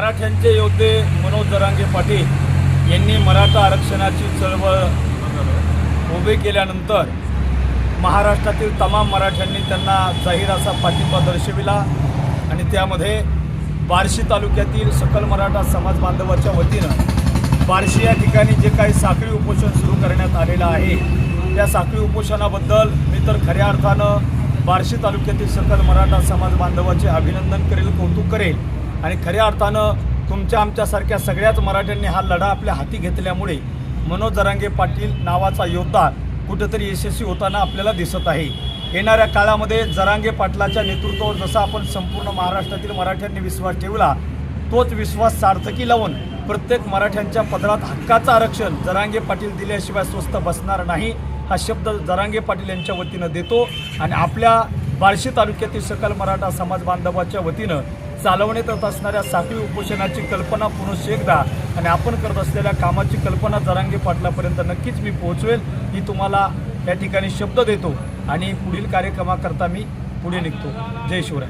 मराठ्यांचे योद्धे मनोज जरांगे पाटील यांनी मराठा आरक्षणाची चळवळ उभी केल्यानंतर महाराष्ट्रातील तमाम मराठ्यांनी त्यांना जाहीर असा पाठिंबा दर्शविला आणि त्यामध्ये बार्शी तालुक्यातील सकल मराठा समाज बांधवाच्या वतीनं बार्शी या ठिकाणी जे काही साखळी उपोषण सुरू करण्यात आलेलं आहे त्या साखळी उपोषणाबद्दल मी तर खऱ्या अर्थानं बार्शी तालुक्यातील सकल मराठा समाज बांधवाचे अभिनंदन करेल कौतुक करेल. आणि खऱ्या अर्थानं तुमच्या आमच्यासारख्या सगळ्याच मराठ्यांनी हा लढा आपल्या हाती घेतल्यामुळे मनोज दरांगे पाटील नावाचा योद्धा कुठेतरी यशस्वी होताना आपल्याला दिसत आहे. येणाऱ्या काळामध्ये जरांगे पाटलाच्या नेतृत्वावर जसा आपण संपूर्ण महाराष्ट्रातील मराठ्यांनी विश्वास ठेवला तोच विश्वास सार्थकी लावून प्रत्येक मराठ्यांच्या पदरात हक्काचं आरक्षण जरांगे पाटील दिल्याशिवाय स्वस्त बसणार नाही हा शब्द जरांगे पाटील यांच्या वतीनं देतो. आणि आपल्या बार्शी तालुक्यातील सकल मराठा समाज बांधवाच्या वतीनं चालवण्यात येत असणाऱ्या साखळी उपोषणाची कल्पना पुनश्च एकदा आणि आपण करत असलेल्या कामाची कल्पना जरांगे पाटलापर्यंत नक्कीच मी पोहोचवेल ही तुम्हाला या ठिकाणी शब्द देतो. आणि पुढील कार्यक्रमाकरता मी पुढे निघतो. जय शिवराय.